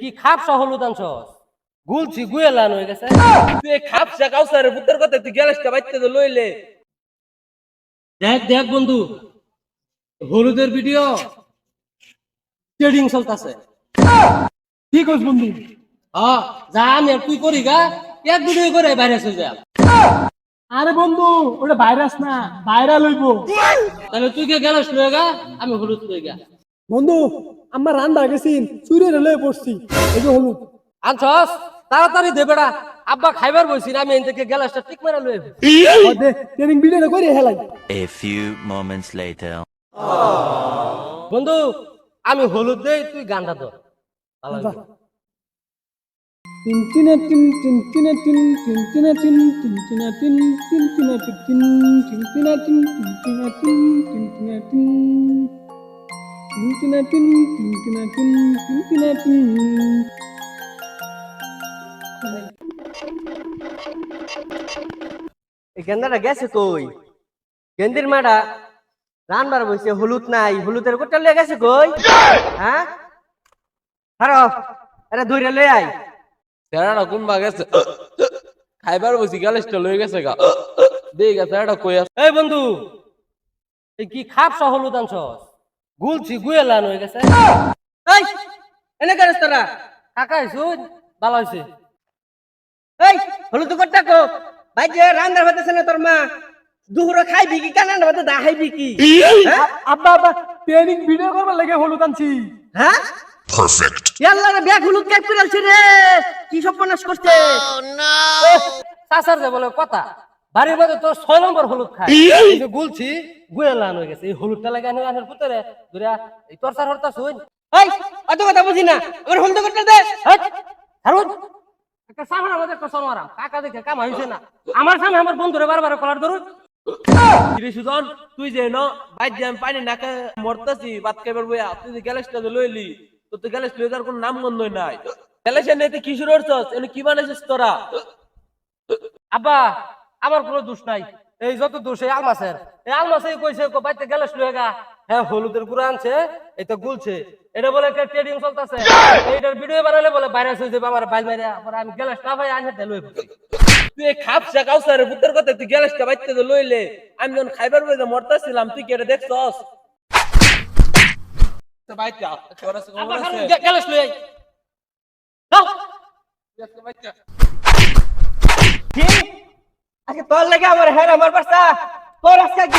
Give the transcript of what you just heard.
কি খাপ গুলছি গুয়েলান হয়ে গেছে। তুই কাউসারের পুত্রের কথা তুই গ্যালাসটা বাইতে তো লইলে। দেখ দেখ বন্ধু হলুদের ভিডিও ট্রেডিং চলতেছে। ঠিক আছে বন্ধু? হ্যাঁ যা আমি আর তুই করি গা এক ভিডিও করে বাইরে চলে যা। আরে বন্ধু ওটা ভাইরাস না ভাইরাল হইব। তাহলে তুই কে গেলাস লয়ে গা আমি হলুদ লয়ে গা বন্ধু আমার রান্না গেছিন চুরি রেলে পড়ছি এই যে হলুদ। আনছস? তাড়াতাড়ি দে বেড়া। আব্বা খাইবার বলছি আমি এন থেকে গ্যালাসটা ঠিক মারা লয়ে দে ট্রেনিং ভিডিওটা করে হেলাই। A few moments later. বন্ধু আমি হলুদ দেই তুই গানটা ধর। তিনে তিন এই গেন্দাটা গেছে কই? গেন্দির মাটা রানবার বসে হলুদ নাই হলুদের কোটা লয়ে গেছে কই? হ্যাঁ? হারো আরে ধইরা লই আই তেরাটা কোন বা গেছে? খাইবার বসি গ্যালাসটা লই গেছে গা। দে গা তেরাটা কই আছে? এই বন্ধু এই কি খাপ হলুদ আনছস? গুলছি গুয়েলান হয়ে গেছে। এই এনে কেন তোরা কাকা হইছুন ভালো হইছে এই হলুদ কোটা কো। ভাই যে রান্দার হতেছে না তোর মা। দুহুরা খাইবি কি কানান হতে দা খাইবি কি হ্যাঁ? আব্বা আব্বা ট্রেনিং ভিডিও করবার লাগে হলুদ আনছি। হ্যাঁ? পারফেক্ট ইয়াল্লা রে ব্যাগ হলুদ কাট করে আলছে রে। কি সর্বনাশ করছে? সাসার যে বলে কথা। বাড়ির মধ্যে তো ছয় নম্বর হলুদ খায়। এই যে গুলছি হয়ে গেছে। এই হলুদটা লাগে আনে আনের পুতরে দুরা এই তরসার হরতা শুন এই অত কথা বুঝি না। আমার হলুদ করতে দে। হারুন একটা সামনে আমাদের একটা সনমারাম কাকা দেখে কাম হইছে না। আমার সামনে আমার বন্ধুরে বারবার কলার ধরুন। সুজন তুই যে ন বাইর যে আমি পানি নাকে মরতাছি খাইবার বইয়া। তুই যে গ্যালাসটা যে লইলি তো তো গ্যালাস লই যাওয়ার কোনো নাম গন্ধই নাই। গ্যালাসের নেতে কি শুরু করছস এনে কি বানাইছিস তোরা? আব্বা আমার কোনো দোষ নাই। এই যত দোষ এই আলমাসের। এই আলমাসে কইছে কো বাইতে গেলে শুয়ে গা। হ্যাঁ হলুদের গুঁড়া আনছে এটা গুলছে। এটা বলে একটা ট্রেডিং চলতেছে। এইটার ভিডিও বানালে বলে ভাইরাস হয়ে যাবে আমার বাইল মারিয়া পরে আমি গেলাস না ভাই আনতে লই তুই। এই খাপসা কাউসারের পুত্রের কথা তুই গ্যালাসটা বাইতে তো লইলে? আমি যখন খাইবার বইয়া মরতাছিলাম তুই কি এটা দেখছস? তো গেলাস লই আই। কি? আজকে তোর লাগে আমার হ্যাঁ আমার বাসা। তোর আজকে একদিন